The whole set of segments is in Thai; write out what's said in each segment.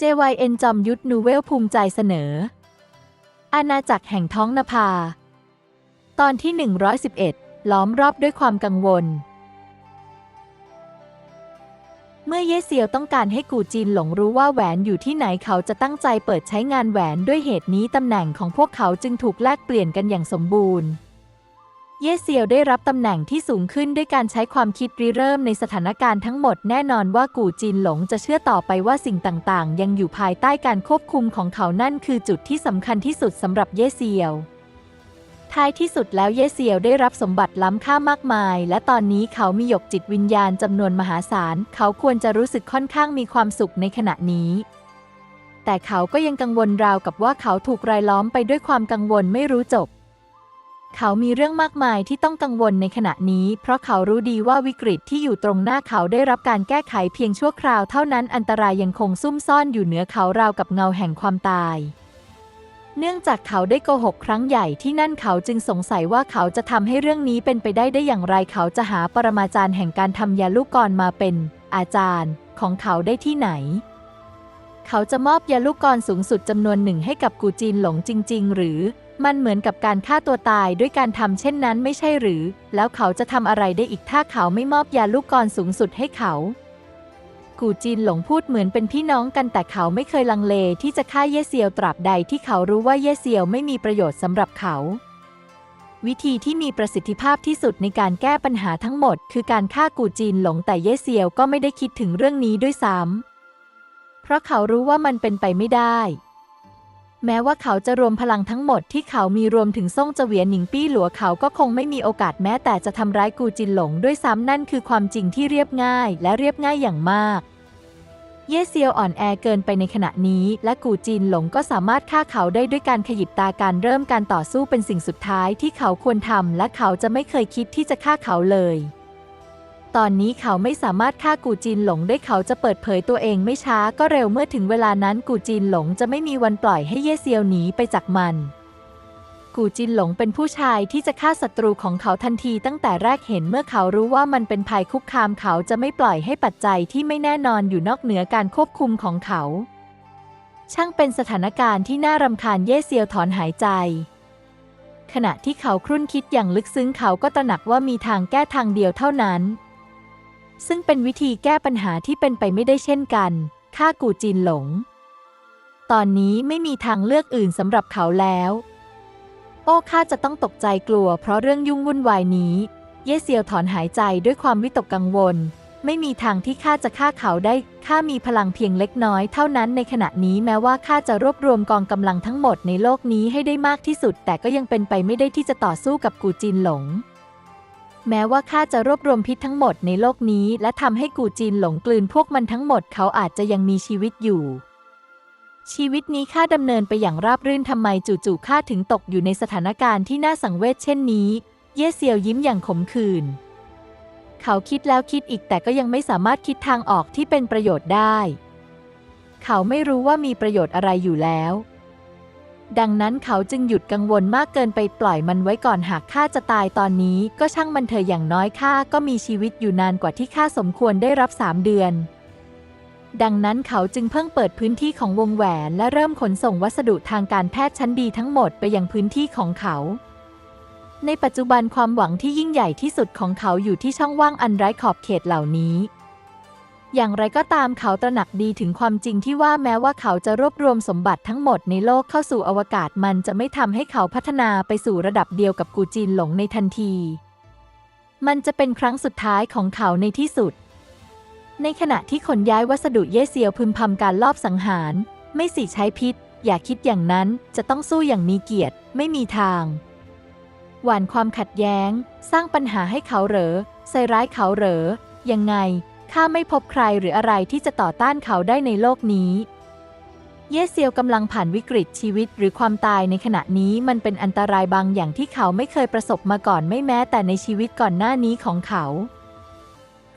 JYN จอมยุทธนูเวลภูมิใจเสนอ อาณาจักรแห่งท้องนภา ตอนที่ 111 ล้อมรอบด้วยความกังวล เมื่อเยเซียวต้องการให้กูจินหลงรู้ว่าแหวนอยู่ที่ไหนเขาจะตั้งใจเปิดใช้งานแหวนด้วยเหตุนี้ตำแหน่งของพวกเขาจึงถูกแลกเปลี่ยนกันอย่างสมบูรณ์ เยเซียวได้รับตำแหน่งที่สูงขึ้นด้วยการใช้ความคิดริเริ่มในสถานการณ์ทั้งหมดแน่นอนว่ากูจินหลงจะเชื่อต่อไปว่าสิ่งต่างๆ ยังอยู่ภายใต้การควบคุมของเขานั่นคือจุดที่สำคัญที่สุดสำหรับเยเซียว ท้ายที่สุดแล้วเยเซียวได้รับสมบัติล้ำค่ามากมาย และตอนนี้เขามีหยกจิตวิญญาณจำนวนมหาศาล เขาควรจะรู้สึกค่อนข้างมีความสุขในขณะนี้แต่เขาก็ยังกังวลราวกับว่าเขาถูกรายล้อมไปด้วยความกังวลไม่รู้จบ เขามีเรื่องมากมายที่ต้องกังวลในขณะนี้ เพราะเขารู้ดีว่าวิกฤตที่อยู่ตรงหน้าเขาได้รับการแก้ไขเพียงชั่วคราวเท่านั้นอันตรายยังคงซุ่มซ่อนอยู่เหนือเขาราวกับเงาแห่งความตาย เนื่องจากเขาได้โกหกครั้งใหญ่ที่นั่นเขาจึงสงสัยว่าเขาจะทำให้เรื่องนี้เป็นไปได้ได้อย่างไรเขาจะหาปรมาจารย์แห่งการทำยาลูกกรมาเป็น อาจารย์ ของเขาได้ที่ไหนเขาจะมอบยาลูกกรสูงสุดจำนวนหนึ่งให้กับกูจีนหลงจริง ๆ หรือ มันเหมือนกับการฆ่าตัวตายด้วยการทำเช่นนั้นไม่ใช่หรือ แล้วเขาจะทำอะไรได้อีกถ้าเขาไม่มอบยาลูกกรสูงสุดให้เขา กูจินหลงพูดเหมือนเป็นพี่น้องกันแต่เขาไม่เคยลังเลที่จะฆ่าเย่เซียวตราบใดที่เขารู้ว่าเย่เซียวไม่มีประโยชน์สำหรับเขา วิธีที่มีประสิทธิภาพที่สุดในการแก้ปัญหาทั้งหมด คือการฆ่ากูจินหลงแต่เย่เซียวก็ไม่ได้คิดถึงเรื่องนี้ด้วยซ้ำเพราะเขารู้ว่ามันเป็นไปไม่ได้ แม้ว่าเขาจะรวมพลังทั้งหมดที่เขามีรวมถึงซ่งเจวียนหนิงปี้หลัวเขาก็คงไม่มีโอกาสแม้แต่จะทำร้ายกูจินหลงด้วยซ้ำนั่นคือความจริงที่เรียบง่ายและเรียบง่ายอย่างมาก เย่เซียวอ่อนแอเกินไปในขณะนี้ และกูจินหลงก็สามารถฆ่าเขาได้ด้วยการขยิบตาการเริ่มการต่อสู้เป็นสิ่งสุดท้ายที่เขาควรทำและเขาจะไม่เคยคิดที่จะฆ่าเขาเลย ตอนนี้เขาไม่สามารถฆ่ากูจินหลงได้เขาจะเปิดเผยตัวเองไม่ช้าก็เร็วเมื่อถึงเวลานั้นกูจินหลงจะไม่มีวันปล่อยให้เย่เซียวหนีไปจากมัน กูจินหลงเป็นผู้ชายที่จะฆ่าศัตรูของเขาทันทีตั้งแต่แรกเห็นเมื่อเขารู้ว่ามันเป็นภัยคุกคามเขาจะไม่ปล่อยให้ปัจจัยที่ไม่แน่นอนอยู่นอกเหนือการควบคุมของเขา ช่างเป็นสถานการณ์ที่น่ารำคาญเย่เซียวถอนหายใจขณะที่เขาครุ่นคิดอย่างลึกซึ้งเขาก็ตระหนักว่ามีทางแก้ทางเดียวเท่านั้น ซึ่งเป็นวิธีแก้ปัญหาที่เป็นไปไม่ได้เช่นกันฆ่ากูจินหลง ตอนนี้ไม่มีทางเลือกอื่นสำหรับเขาแล้ว โอ้ข้าจะต้องตกใจกลัว เพราะเรื่องยุ่งวุ่นวายนี้ เย่เซียวถอนหายใจด้วยความวิตกกังวล ไม่มีทางที่ข้าจะฆ่าเขาได้ ข้ามีพลังเพียงเล็กน้อยเท่านั้นในขณะนี้แม้ว่าข้าจะรวบรวมกองกำลังทั้งหมดในโลกนี้ให้ได้มากที่สุด แต่ก็ยังเป็นไปไม่ได้ที่จะต่อสู้กับกูจินหลง แม้ว่าข้าจะรวบรวมพิษทั้งหมดในโลกนี้ และทำให้กูจีนหลงกลืนพวกมันทั้งหมดเขาอาจจะยังมีชีวิตอยู่ ชีวิตนี้ข้าดำเนินไปอย่างราบรื่นทำไมจู่ๆข้าถึงตกอยู่ในสถานการณ์ที่น่าสังเวชเช่นนี้ เย่เซียวยิ้มอย่างขมขื่นเขาคิดแล้วคิดอีกแต่ก็ยังไม่สามารถคิดทางออกที่เป็นประโยชน์ได้ เขาไม่รู้ว่ามีประโยชน์อะไรอยู่แล้ว ดังนั้นเขาจึงหยุดกังวลมากเกินไปปล่อยมันไว้ก่อนหากข้าจะตายตอนนี้ ก็ช่างมันเถอะอย่างน้อยข้าก็มีชีวิตอยู่นานกว่าที่ข้าสมควรได้รับสามเดือน ดังนั้นเขาจึงเพิ่งเปิดพื้นที่ของวงแหวนและเริ่มขนส่งวัสดุทางการแพทย์ชั้นดีทั้งหมดไปยังพื้นที่ของเขาในปัจจุบันความหวังที่ยิ่งใหญ่ที่สุดของเขาอยู่ที่ช่องว่างอันไร้ขอบเขตเหล่านี้ อย่างไรก็ตามเขาตระหนักดีถึงความจริงที่ว่าแม้ว่าเขาจะรวบรวมสมบัติทั้งหมดในโลกเข้าสู่อวกาศมันจะไม่ทำให้เขาพัฒนาไปสู่ระดับเดียวกับกูจีนหลงในทันที มันจะเป็นครั้งสุดท้ายของเขาในที่สุด ในขณะที่ขนย้ายวัสดุเย่เซียวพึมพำการลอบสังหาร ไม่สิใช้พิษ อย่าคิดอย่างนั้นจะต้องสู้อย่างมีเกียรติ ไม่มีทาง หว่านความขัดแย้ง สร้างปัญหาให้เขาเหรอใส่ร้ายเขาเหรอยังไง ข้าไม่พบใครหรืออะไรที่จะต่อต้านเขาได้ในโลกนี้ เยเซียวกำลังผ่านวิกฤตชีวิตหรือความตายในขณะนี้มันเป็นอันตรายบางอย่างที่เขาไม่เคยประสบมาก่อนไม่แม้แต่ในชีวิตก่อนหน้านี้ของเขา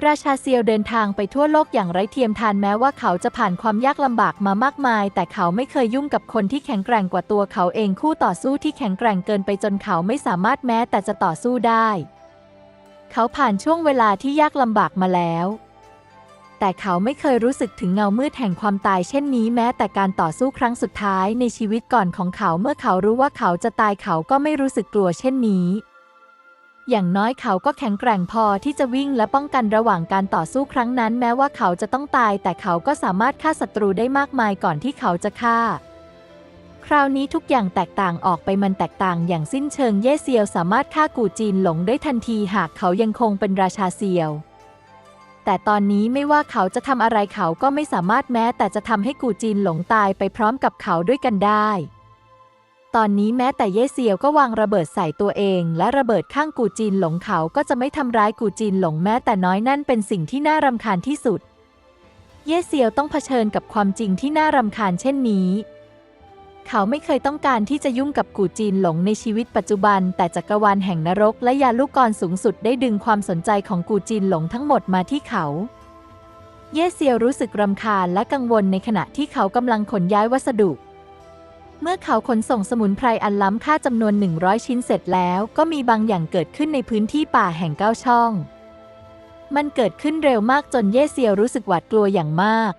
ราชาเซียวเดินทางไปทั่วโลกอย่างไร้เทียมทานแม้ว่าเขาจะผ่านความยากลำบากมามากมาย แต่เขาไม่เคยยุ่งกับคนที่แข็งแกร่งกว่าตัวเขาเองคู่ต่อสู้ที่แข็งแกร่งเกินไปจนเขาไม่สามารถแม้แต่จะต่อสู้ได้ เขาผ่านช่วงเวลาที่ยากลำบากมาแล้ว แต่เขาไม่เคยรู้สึกถึงเงามืดแห่งความตายเช่นนี้แม้แต่การต่อสู้ครั้งสุดท้ายในชีวิตก่อนของเขาเมื่อเขารู้ว่าเขาจะตายเขาก็ไม่รู้สึกกลัวเช่นนี้ อย่างน้อยเขาก็แข็งแกร่งพอที่จะวิ่งและป้องกันระหว่างการต่อสู้ครั้งนั้น แม้ว่าเขาจะต้องตาย แต่เขาก็สามารถฆ่าศัตรูได้มากมายก่อนที่เขาจะฆ่าคราวนี้ทุกอย่างแตกต่างออกไปมันแตกต่างอย่างสิ้นเชิงเย่เซียวสามารถฆ่ากูจีนหลงได้ทันทีหากเขายังคงเป็นราชาเซียว แต่ตอนนี้ไม่ว่าเขาจะทำอะไรเขาก็ไม่สามารถแม้ แต่จะทำให้กูจีนหลงตายไปพร้อมกับเขาด้วยกันได้ ตอนนี้แม้แต่เย่เซียวก็วางระเบิดใส่ตัวเอง และระเบิดข้างกูจีนหลงเขาก็จะไม่ทำร้ายกูจีนหลงแม้แต่น้อยนั่นเป็นสิ่งที่น่ารำคาญที่สุด เย่เซียวต้องเผชิญกับความจริงที่น่ารำคาญเช่นนี้ เขาไม่เคยต้องการที่จะยุ่งกับกูจีนหลงในชีวิตปัจจุบัน แต่จักรวาลแห่งนรกและยาลูกกรสูงสุดได้ดึงความสนใจของกูจีนหลงทั้งหมดมาที่เขา เย่เซียวรู้สึกรำคาญและกังวลในขณะที่เขากำลังขนย้ายวัสดุ เมื่อเขาขนส่งสมุนไพรอันล้ำค่าจำนวน 100 ชิ้นเสร็จแล้ว ก็มีบางอย่างเกิดขึ้นในพื้นที่ป่าแห่งเก้าช่อง มันเกิดขึ้นเร็วมากจนเย่เซียวรู้สึกหวาดกลัวอย่างมาก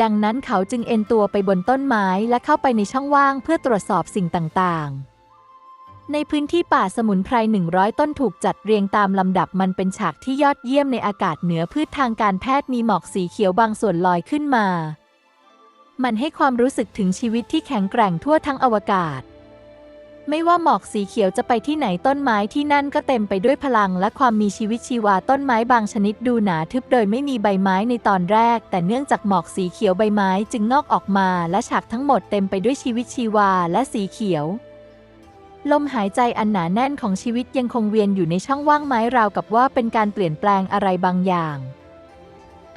ดังนั้นเขาจึงเอ็นตัวไปบนต้นไม้และเข้าไปในช่องว่างเพื่อตรวจสอบสิ่งต่างๆ ในพื้นที่ป่าสมุนไพร 100 ต้นถูกจัดเรียงตามลำดับมันเป็นฉากที่ยอดเยี่ยมในอากาศเหนือพืชทางการแพทย์มีหมอกสีเขียวบางส่วนลอยขึ้นมา มันให้ความรู้สึกถึงชีวิตที่แข็งแกร่งทั่วทั้งอวกาศ ไม่ว่าหมอกสีเขียวจะไปที่ไหนต้นไม้ที่นั่นก็เต็มไปด้วยพลังและความมีชีวิตชีวาต้นไม้บางชนิดดูหนาทึบโดยไม่มีใบไม้ในตอนแรก แต่เนื่องจากหมอกสีเขียวใบไม้จึงงอกออกมาและฉากทั้งหมดเต็มไปด้วยชีวิตชีวาและสีเขียว ลมหายใจอันหนาแน่นของชีวิตยังคงเวียนอยู่ในช่องว่างไม้ราวกับว่าเป็นการเปลี่ยนแปลงอะไรบางอย่าง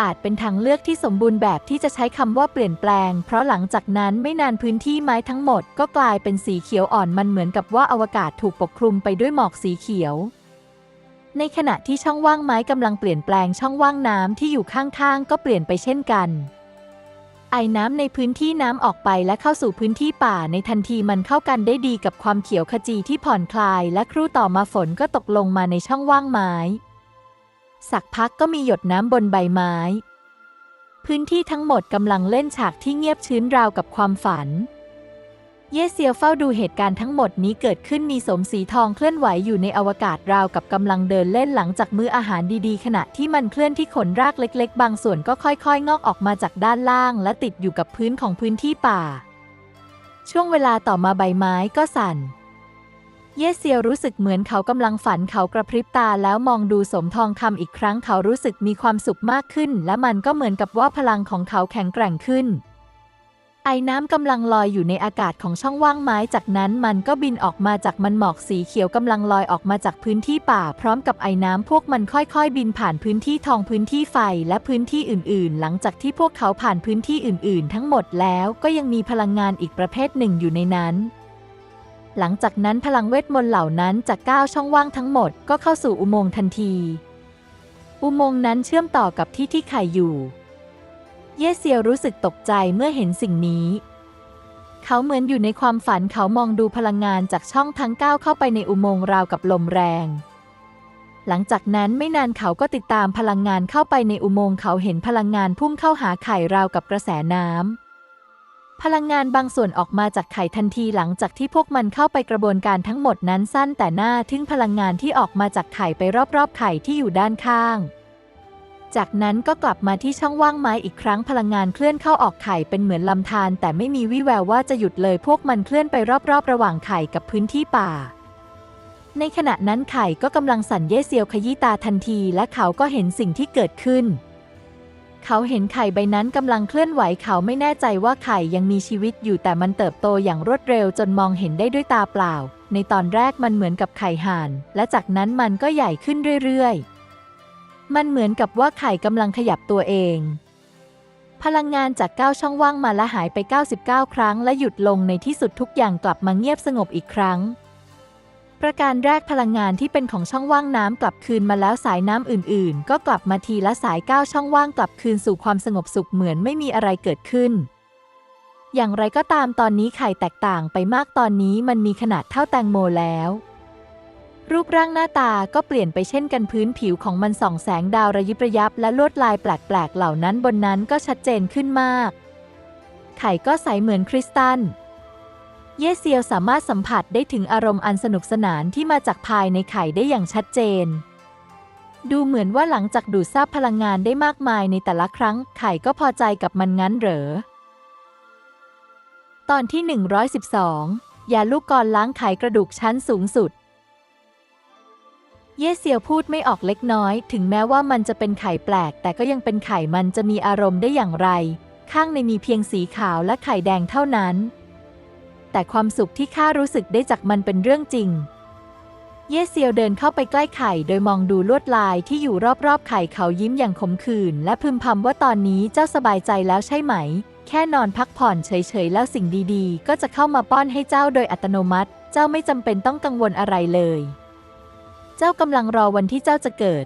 อาจเป็นทางเลือกที่สมบูรณ์แบบที่จะใช้คำว่าเปลี่ยนแปลง เพราะหลังจากนั้นไม่นานพื้นที่ไม้ทั้งหมด ก็กลายเป็นสีเขียวอ่อนมันเหมือนกับว่าอวกาศถูกปกคลุมไปด้วยหมอกสีเขียว ในขณะที่ช่องว่างไม้กำลังเปลี่ยนแปลงช่องว่างน้ำที่อยู่ข้างๆ ก็เปลี่ยนไปเช่นกันไอน้ำในพื้นที่น้ำออกไปและเข้าสู่พื้นที่ป่าในทันทีมันเข้ากันได้ดีกับความเขียวขจีที่ผ่อนคลาย และครู่ต่อมาฝนก็ตกลงมาในช่องว่างไม้ สักพักก็มีหยดน้ำบนใบไม้ พื้นที่ทั้งหมดกำลังเล่นฉากที่เงียบชื้นราวกับความฝัน เยเซียวเฝ้าดูเหตุการณ์ทั้งหมดนี้เกิดขึ้นมีสมสีทองเคลื่อนไหวอยู่ในอวกาศราวกับกำลังเดินเล่นหลังจากมื้ออาหารดีๆ ขณะที่มันเคลื่อนที่ขนรากเล็ก ๆ บางส่วนก็ค่อยๆ งอกออกมาจากด้านล่าง และติดอยู่กับพื้นของพื้นที่ป่า ช่วงเวลาต่อมาใบไม้ก็สั่น เยเซียรู้สึกเหมือนเขากำลังฝันเขากระพริบตาแล้วมองดูสมทองคำอีกครั้งเขารู้สึกมีความสุขมากขึ้น และมันก็เหมือนกับว่าพลังของเขาแข็งแกร่งขึ้น ไอ้น้ำกำลังลอยอยู่ในอากาศของช่องว่างไม้จากนั้นมันก็บินออกมาจากมันหมอกสีเขียวกำลังลอยออกมาจากพื้นที่ป่า พร้อมกับไอ้น้ำพวกมันค่อยๆ บินผ่านพื้นที่ทองพื้นที่ไฟและพื้นที่อื่นๆ หลังจากที่พวกเขาผ่านพื้นที่อื่น ๆ ทั้งหมดแล้วก็ยังมีพลังงานอีกประเภทหนึ่งอยู่ในนั้น หลังจากนั้นพลังเวทมนต์เหล่านั้นจากก้าวช่องว่างทั้งหมดก็เข้าสู่อุโมงค์ทันที อุโมงค์นั้นเชื่อมต่อกับที่ที่ไข่อยู่ เยเซียวรู้สึกตกใจเมื่อเห็นสิ่งนี้ เขาเหมือนอยู่ในความฝันเขามองดูพลังงานจากช่องทั้งก้าวเข้าไปในอุโมงค์ราวกับลมแรง หลังจากนั้นไม่นานเขาก็ติดตามพลังงานเข้าไปในอุโมงค์เขาเห็นพลังงานพุ่งเข้าหาไข่ราวกับกระแสน้ำ พลังงานบางส่วนออกมาจากไข่ทันทีหลังจากที่พวกมันเข้าไปกระบวนการทั้งหมดนั้นสั้นแต่หน้าทึ่งพลังงานที่ออกมาจากไข่ไปรอบๆ ไข่ที่อยู่ด้านข้าง จากนั้นก็กลับมาที่ช่องว่างไม้อีกครั้งพลังงานเคลื่อนเข้าออกไข่เป็นเหมือนลำธารแต่ไม่มีวี่แววว่าจะหยุดเลยพวกมันเคลื่อนไปรอบๆ ระหว่างไข่กับพื้นที่ป่า ในขณะนั้นไข่ก็กำลังสั่นเย่เซียวขยี้ตาทันที และเขาก็เห็นสิ่งที่เกิดขึ้น เขาเห็นไข่ใบนั้นกำลังเคลื่อนไหวเขาไม่แน่ใจว่าไข่ยังมีชีวิตอยู่แต่มันเติบโตอย่างรวดเร็วจนมองเห็นได้ด้วยตาเปล่า ในตอนแรกมันเหมือนกับไข่ห่าน และจากนั้นมันก็ใหญ่ขึ้นเรื่อยๆ มันเหมือนกับว่าไข่กำลังขยับตัวเอง พลังงานจากก้าช่องว่างมาและหายไป 99 ครั้งและหยุดลงในที่สุดทุกอย่างกลับมาเงียบสงบอีกครั้ง ประการแรกพลังงานที่เป็นของช่องว่างน้ำกลับคืนมาแล้วสายน้ำอื่นๆ ก็กลับมาทีละสายก้าวช่องว่างกลับคืนสู่ความสงบสุขเหมือนไม่มีอะไรเกิดขึ้น อย่างไรก็ตามตอนนี้ไข่แตกต่างไปมากตอนนี้มันมีขนาดเท่าแตงโมแล้ว รูปร่างหน้าตาก็เปลี่ยนไปเช่นกันพื้นผิวของมันส่องแสงดาวระยิบระยับและลวดลายแปลกๆ เหล่านั้นบนนั้นก็ชัดเจนขึ้นมาก ไข่ก็ใสเหมือนคริสตัล เยเซียวสามารถสัมผัสได้ถึงอารมณ์อันสนุกสนานที่มาจากภายในไข่ได้อย่างชัดเจน ดูเหมือนว่าหลังจากดูดซับพลังงานได้มากมายในแต่ละครั้ง ไข่ก็พอใจกับมันงั้นเหรอ ตอนที่ 112 ยาลูกกรล้างไขกระดูกชั้นสูงสุด เย่เซียวพูดไม่ออกเล็กน้อย ถึงแม้ว่ามันจะเป็นไข่แปลก แต่ก็ยังเป็นไข่มันจะมีอารมณ์ได้อย่างไร ข้างในมีเพียงสีขาวและไข่แดงเท่านั้น แต่ความสุขที่ข้ารู้สึกได้จากมันเป็นเรื่องจริง เย่เซียวเดินเข้าไปใกล้ไข่ โดยมองดูลวดลายที่อยู่รอบๆไข่เขายิ้มอย่างขมขื่นและพึมพำว่าตอนนี้เจ้าสบายใจแล้วใช่ไหม แค่นอนพักผ่อนเฉยๆแล้วสิ่งดีๆ ก็จะเข้ามาป้อนให้เจ้าโดยอัตโนมัติ เจ้าไม่จำเป็นต้องกังวลอะไรเลย เจ้ากำลังรอวันที่เจ้าจะเกิด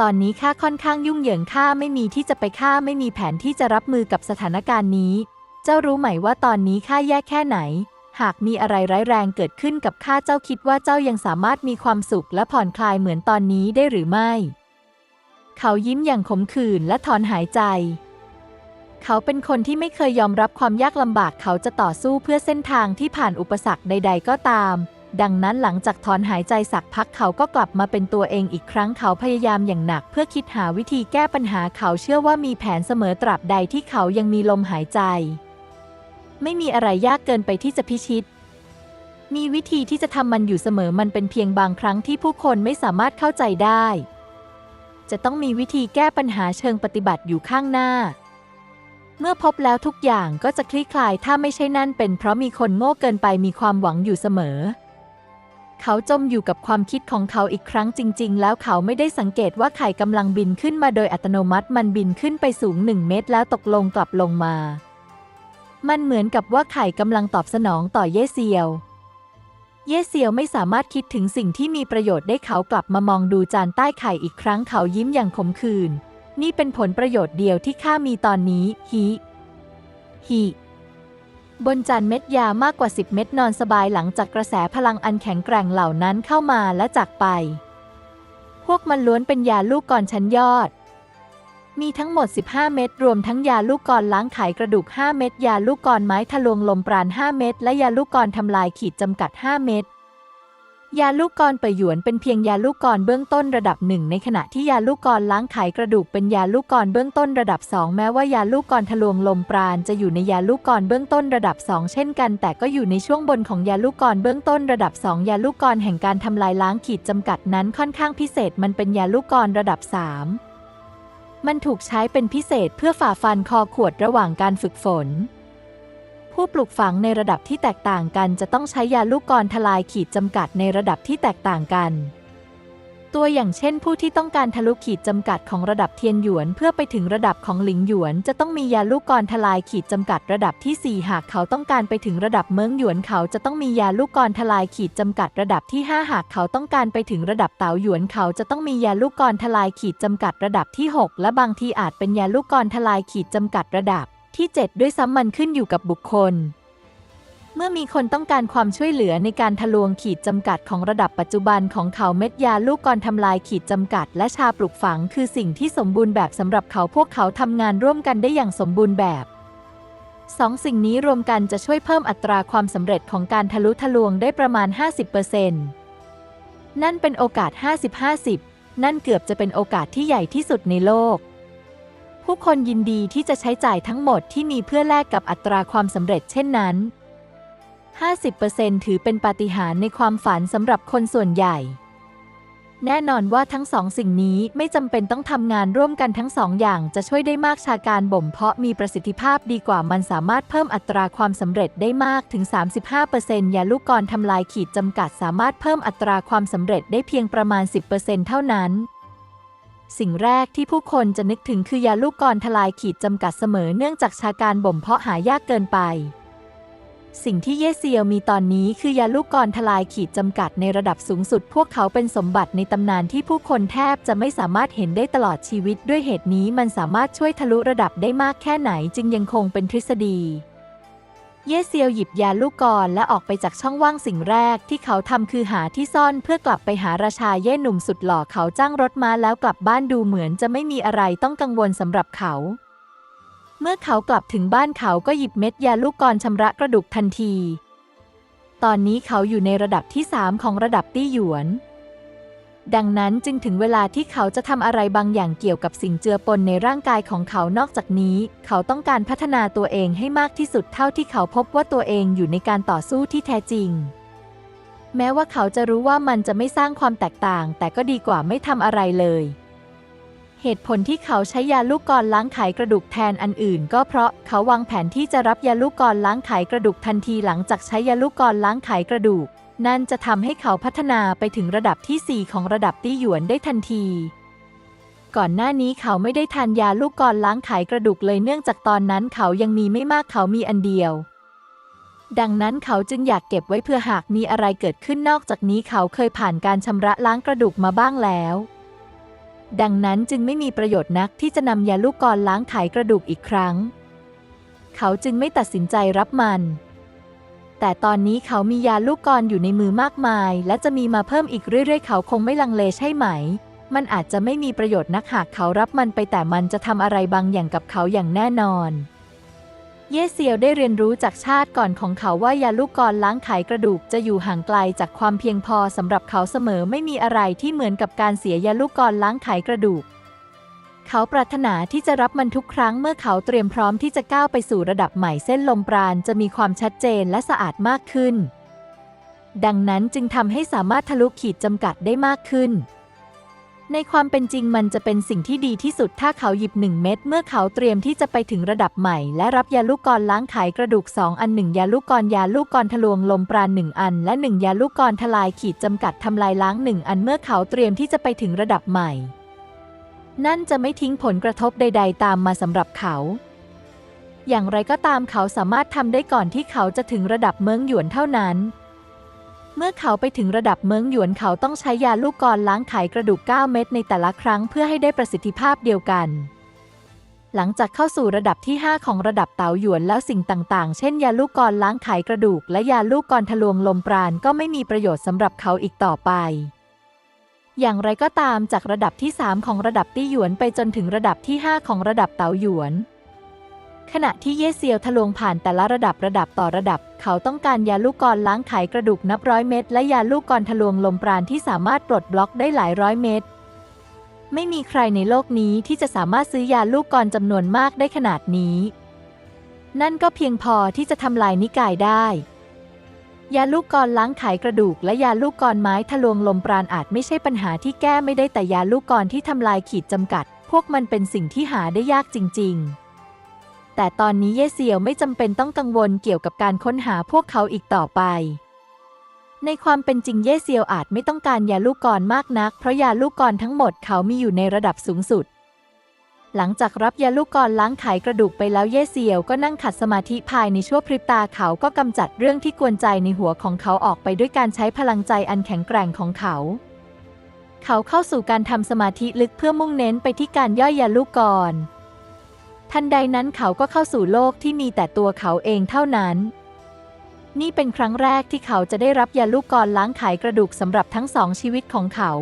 ตอนนี้ข้าค่อนข้างยุ่งเหยิงข้าไม่มีที่จะไปข้าไม่มีแผนที่จะรับมือกับสถานการณ์นี้ เจ้ารู้ไหมว่าตอนนี้ข้าแย่แค่ไหน หากมีอะไรร้ายแรงเกิดขึ้นกับข้าเจ้าคิดว่าเจ้ายังสามารถมีความสุขและผ่อนคลายเหมือนตอนนี้ได้หรือไม่ เขายิ้มอย่างขมขื่นและถอนหายใจ เขาเป็นคนที่ไม่เคยยอมรับความยากลำบากเขาจะต่อสู้เพื่อเส้นทางที่ผ่านอุปสรรคใด ๆ ก็ตาม ดังนั้นหลังจากถอนหายใจสักพักเขาก็กลับมาเป็นตัวเองอีกครั้งเขาพยายามอย่างหนัก เพื่อคิดหาวิธีแก้ปัญหาเขาเชื่อว่ามีแผนเสมอตราบใดที่เขายังมีลมหายใจ ไม่มีอะไรยากเกินไปที่จะพิชิต มีวิธีที่จะทำมันอยู่เสมอมันเป็นเพียงบางครั้งที่ผู้คนไม่สามารถเข้าใจได้ จะต้องมีวิธีแก้ปัญหาเชิงปฏิบัติอยู่ข้างหน้า เมื่อพบแล้วทุกอย่างก็จะคลี่คลายถ้าไม่ใช่นั่นเป็นเพราะมีคนโง่เกินไปมีความหวังอยู่เสมอ เขาจมอยู่กับความคิดของเขาอีกครั้งจริง ๆ แล้วเขาไม่ได้สังเกตว่าไข่กำลังบินขึ้นมาโดยอัตโนมัติมันบินขึ้นไปสูงหนึ่งเมตรแล้วตกลงกลับลงมา มันเหมือนกับว่าไข่กำลังตอบสนองต่อเย่เซียว เย่เซียวไม่สามารถคิดถึงสิ่งที่มีประโยชน์ได้เขากลับมามองดูจานใต้ไข่อีกครั้งเขายิ้มอย่างขมขื่นนี่เป็นผลประโยชน์เดียวที่ข้ามีตอนนี้ฮิฮิบนจานเม็ดยามากกว่า 10 เม็ดนอนสบายหลังจากกระแสพลังอันแข็งแกร่งเหล่านั้นเข้ามาและจากไป พวกมันล้วนเป็นยาลูกกรชั้นยอด มีทั้งหมด 15 เม็ดรวมทั้งยาลูกกรล้างไขกระดูก 5 เม็ดยาลูกกรไม้ทะลวงลมปราณ 5 เม็ดและยาลูกกรทำลายขีดจำกัด 5 เม็ดยาลูกกรเปยหยวนเป็นเพียงยาลูกกรเบื้องต้นระดับหนึ่งในขณะที่ยาลูกกรล้างไขกระดูกเป็นยาลูกกรเบื้องต้นระดับสองแม้ว่ายาลูกกรทะลวงลมปราณจะอยู่ในยาลูกกรเบื้องต้นระดับสองเช่นกัน แต่ก็อยู่ในช่วงบนของยาลูกกรเบื้องต้นระดับสองยาลูกกรแห่งการทำลายล้างขีดจำกัดนั้นค่อนข้างพิเศษมันเป็นยาลูกกรระดับสา มันถูกใช้เป็นพิเศษเพื่อฝ่าฟันคอขวดระหว่างการฝึกฝน ผู้ปลูกฝังในระดับที่แตกต่างกันจะต้องใช้ยาลูกกรทลายขีดจำกัดในระดับที่แตกต่างกัน ตัวอย่างเช่น ผู้ที่ต้องการทะลุขีดจำกัดของระดับเทียนหยวน เพื่อไปถึงระดับของหลิงหยวน จะต้องมียาลูกกรทลายขีดจำกัดระดับที่ 4 หากเขาต้องการไปถึงระดับเมืองหยวนเขาจะต้องมียาลูกกรทลายขีดจำกัดระดับที่ 5 หากเขาต้องการไปถึงระดับเต๋าหยวนเขาจะต้องมียาลูกกรทลายขีดจำกัดระดับที่ 6 และบางทีอาจเป็นยาลูกกรทลายขีดจำกัดระดับที่ 7 ด้วยซ้ำมันขึ้นอยู่กับบุคคล เมื่อมีคนต้องการความช่วยเหลือในการทะลวงขีดจำกัดของระดับปัจจุบันของเขาเม็ดยาลูกกรทำลายขีดจำกัด และชาปลูกฝัง คือสิ่งที่สมบูรณ์แบบสำหรับเขาพวกเขาทำงานร่วมกันได้อย่างสมบูรณ์แบบสองสิ่งนี้รวมกันจะช่วยเพิ่มอัตราความสำเร็จของการทะลุทะลวงได้ประมาณ 50%นั่นเป็นโอกาส 50-50 นั่นเกือบจะเป็นโอกาสที่ใหญ่ที่สุดในโลก ผู้คนยินดีที่จะใช้จ่ายทั้งหมดที่มีเพื่อแลกกับอัตราความสำเร็จเช่นนั้น 50%ถือเป็นปาฏิหาริย์ในความฝันสำหรับคนส่วนใหญ่ แน่นอนว่าทั้งสองสิ่งนี้ไม่จำเป็นต้องทำงานร่วมกันทั้งสองอย่างจะช่วยได้มากชาการบ่มเพาะมีประสิทธิภาพดีกว่ามันสามารถเพิ่มอัตราความสำเร็จได้มากถึง 35%ยาลูกกรทำลายขีดจำกัดสามารถเพิ่มอัตราความสำเร็จได้เพียงประมาณ 10%เท่านั้นสิ่งแรกที่ผู้คนจะนึกถึงคือยาลูกกรทลายขีดจำกัดเสมอเนื่องจากชาการบ่มเพาะหายากเกินไป สิ่งที่เยเซียวมีตอนนี้คือยาลูกกรทลายขีดจำกัดในระดับสูงสุด พวกเขาเป็นสมบัติในตำนานที่ผู้คนแทบจะไม่สามารถเห็นได้ตลอดชีวิต ด้วยเหตุนี้มันสามารถช่วยทะลุระดับได้มากแค่ไหนจึงยังคงเป็นทฤษฎี เยเซียวหยิบยาลูกกรและออกไปจากช่องว่างสิ่งแรกที่เขาทำคือหาที่ซ่อนเพื่อกลับไปหาราชาเย่หนุ่มสุดหล่อเขาจ้างรถมาแล้วกลับบ้านดูเหมือนจะไม่มีอะไรต้องกังวลสำหรับเขา เมื่อเขากลับถึงบ้านเขาก็หยิบเม็ดยาลูกกรชำระกระดูกทันที ตอนนี้เขาอยู่ในระดับที่สามของระดับตี้หยวน ดังนั้นจึงถึงเวลาที่เขาจะทำอะไรบางอย่างเกี่ยวกับสิ่งเจือปนในร่างกายของเขานอกจากนี้ เขาต้องการพัฒนาตัวเองให้มากที่สุดเท่าที่เขาพบว่าตัวเองอยู่ในการต่อสู้ที่แท้จริง แม้ว่าเขาจะรู้ว่ามันจะไม่สร้างความแตกต่าง แต่ก็ดีกว่าไม่ทำอะไรเลย เหตุผลที่เขาใช้ยาลูกกรล้างไขกระดูกแทนอันอื่น ก็เพราะเขาวางแผนที่จะรับยาลูกกรล้างไขกระดูกทันทีหลังจากใช้ยาลูกกรล้างไขกระดูก นั่นจะทำให้เขาพัฒนาไปถึงระดับที่ 4 ของระดับตี้หยวนได้ทันที ก่อนหน้านี้เขาไม่ได้ทานยาลูกกรล้างไขกระดูกเลยเนื่องจากตอนนั้นเขายังมีไม่มากเขามีอันเดียวดังนั้นเขาจึงอยากเก็บไว้เพื่อหากมีอะไรเกิดขึ้นนอกจากนี้เขาเคยผ่านการชำระล้างกระดูกมาบ้างแล้ว ดังนั้นจึงไม่มีประโยชน์นักที่จะนำยาลูกกรล้างไขกระดูกอีกครั้ง เขาจึงไม่ตัดสินใจรับมัน แต่ตอนนี้เขามียาลูกกรอยู่ในมือมากมาย และจะมีมาเพิ่มอีกเรื่อย ๆ เขาคงไม่ลังเลใช่ไหม มันอาจจะไม่มีประโยชน์นักหากเขารับมันไปแต่มันจะทำอะไรบางอย่างกับเขาอย่างแน่นอน เย่เซียวได้เรียนรู้จากชาติก่อนของเขาว่ายาลูกกรล้างไขกระดูกจะอยู่ห่างไกลจากความเพียงพอสำหรับเขาเสมอไม่มีอะไรที่เหมือนกับการเสียยาลูกกรล้างไขกระดูก เขาปรารถนาที่จะรับมันทุกครั้งเมื่อเขาเตรียมพร้อมที่จะก้าวไปสู่ระดับใหม่เส้นลมปราณจะมีความชัดเจนและสะอาดมากขึ้น ดังนั้นจึงทำให้สามารถทะลุขีดจำกัดได้มากขึ้น ในความเป็นจริงมันจะเป็นสิ่งที่ดีที่สุดถ้าเขาหยิบหนึ่งเม็ดเมื่อเขาเตรียมที่จะไปถึงระดับใหม่ และรับยาลูกกรล้างไขกระดูกสองอันหนึ่งยาลูกกรยาลูกกรทะลวงลมปราณหนึ่งอัน และหนึ่งยาลูกกรทลายขีดจำกัดทำลายล้างหนึ่งอันเมื่อเขาเตรียมที่จะไปถึงระดับใหม่ นั่นจะไม่ทิ้งผลกระทบใด ๆ ตามมาสำหรับเขา อย่างไรก็ตามเขาสามารถทำได้ก่อนที่เขาจะถึงระดับเมืองหยวนเท่านั้น เมื่อเขาไปถึงระดับเมืองหยวนเขาต้องใช้ยาลูกกรล้างไขกระดูก 9 เม็ดในแต่ละครั้งเพื่อให้ได้ประสิทธิภาพเดียวกัน หลังจากเข้าสู่ระดับที่ 5 ของระดับเต๋าหยวนแล้วสิ่งต่าง ๆ เช่น ยาลูกกรล้างไขกระดูก และยาลูกกรทะลวงลมปราณก็ไม่มีประโยชน์สำหรับเขาอีกต่อไป อย่างไรก็ตามจากระดับที่ 3 ของระดับตี้หยวนไปจนถึงระดับที่ 5 ของระดับเต๋าหยวน ขณะที่เย่เซียวทะลวงผ่านแต่ละระดับระดับต่อระดับ เขาต้องการยาลูกกรล้างไขกระดูกนับร้อยเม็ดและยาลูกกรทะลวงลมปราณที่สามารถปลดบล็อกได้หลายร้อยเม็ดไม่มีใครในโลกนี้ที่จะสามารถซื้อยาลูกกรจำนวนมากได้ขนาดนี้ นั่นก็เพียงพอที่จะทำลายนิกายได้ ยาลูกกรล้างไขกระดูก และยาลูกกรไม้ทะลวงลมปราณอาจไม่ใช่ปัญหาที่แก้ไม่ได้แต่ยาลูกกรที่ทำลายขีดจำกัด พวกมันเป็นสิ่งที่หาได้ยากจริง ๆ แต่ตอนนี้เย่เซียวไม่จำเป็นต้องกังวลเกี่ยวกับการค้นหาพวกเขาอีกต่อไป ในความเป็นจริงเย่เซียวอาจไม่ต้องการยาลูกกรมากนัก เพราะยาลูกกรทั้งหมดเขามีอยู่ในระดับสูงสุด หลังจากรับยาลูกกรล้างไขกระดูกไปแล้วเย่เซียวก็นั่งขัดสมาธิภายในชั่วพริบตาเขาก็กำจัดเรื่องที่กวนใจในหัวของเขาออกไปด้วยการใช้พลังใจอันแข็งแกร่งของเขาเขาเข้าสู่การทำสมาธิลึกเพื่อมุ่งเน้นไปที่การย่อยยาลูกกร ทันใดนั้นเขาก็เข้าสู่โลกที่มีแต่ตัวเขาเองเท่านั้น นี่เป็นครั้งแรกที่เขาจะได้รับยาลูกกรล้างไขกระดูกสำหรับทั้งสองชีวิตของเขา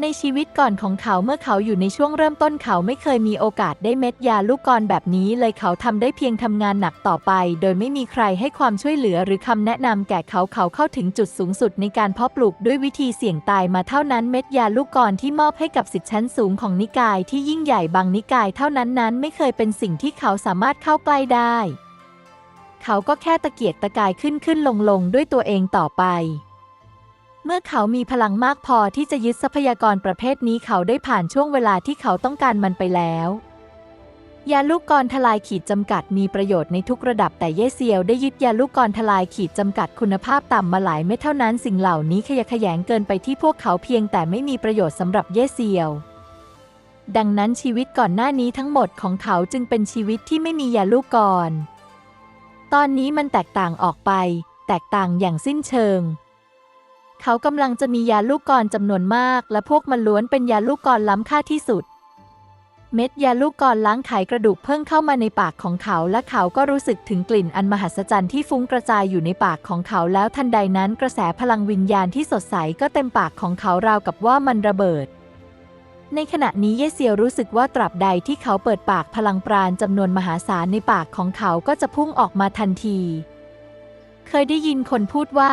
ในชีวิตก่อนของเขาเมื่อเขาอยู่ในช่วงเริ่มต้นเขาไม่เคยมีโอกาสได้เม็ดยาลูกกรแบบนี้ เลยเขาทำได้เพียงทำงานหนักต่อไป โดยไม่มีใครให้ความช่วยเหลือหรือคำแนะนำแก่เขาเขาเข้าถึงจุดสูงสุดในการเพาะปลูกด้วยวิธีเสี่ยงตายมาเท่านั้นเม็ดยาลูกกรที่มอบให้กับสิทธิชั้นสูงของนิกายที่ยิ่งใหญ่บางนิกายเท่านั้นนั้นไม่เคยเป็นสิ่งที่เขาสามารถเข้าใกล้ได้ เขาก็แค่ตะเกียกตะกายขึ้นขึ้นลงลงด้วยตัวเองต่อไป เมื่อเขามีพลังมากพอที่จะยึดทรัพยากรประเภทนี้เขาได้ผ่านช่วงเวลาที่เขาต้องการมันไปแล้ว ยาลูกกรทลายขีดจำกัดมีประโยชน์ในทุกระดับแต่เยเซียวได้ยึดยาลูกกรทลายขีดจำกัดคุณภาพต่ำมาหลายเม็ดเท่านั้นสิ่งเหล่านี้ขยะแขยงเกินไปที่พวกเขาเพียงแต่ไม่มีประโยชน์สำหรับเยเซียว ดังนั้นชีวิตก่อนหน้านี้ทั้งหมดของเขาจึงเป็นชีวิตที่ไม่มียาลูกกร ตอนนี้มันแตกต่างออกไป แตกต่างอย่างสิ้นเชิง เขากำลังจะมียาลูกกรจำนวนมาก และพวกมันล้วนเป็นยาลูกกรล้ำค่าที่สุด เม็ดยาลูกกรล้างไขกระดูกเพิ่งเข้ามาในปากของเขา และเขาก็รู้สึกถึงกลิ่นอันมหัศจรรย์ที่ฟุ้งกระจายอยู่ในปากของเขาแล้วทันใดนั้นกระแสพลังวิญญาณที่สดใสก็เต็มปากของเขาราวกับว่ามันระเบิดในขณะนี้เยเซียวรู้สึกว่าตราบใดที่เขาเปิดปากพลังปราณจำนวนมหาศาลในปากของเขาก็จะพุ่งออกมาทันที เคยได้ยินคนพูดว่า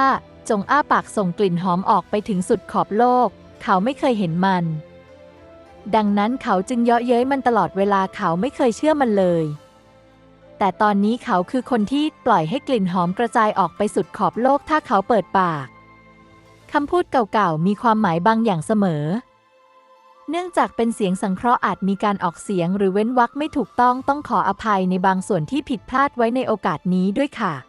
จงอ้าปากส่งกลิ่นหอมออกไปถึงสุดขอบโลก เขาไม่เคยเห็นมัน ดังนั้นเขาจึงเยาะเย้ยมันตลอดเวลาเขาไม่เคยเชื่อมันเลย แต่ตอนนี้เขาคือคนที่ปล่อยให้กลิ่นหอมกระจายออกไปสุดขอบโลกถ้าเขาเปิดปากคำพูดเก่าๆ มีความหมายบางอย่างเสมอ เนื่องจากเป็นเสียงสังเคราะห์อาจมีการออกเสียงหรือเว้นวรรคไม่ถูกต้องต้องขออภัยในบางส่วนที่ผิดพลาดไว้ในโอกาสนี้ด้วยค่ะ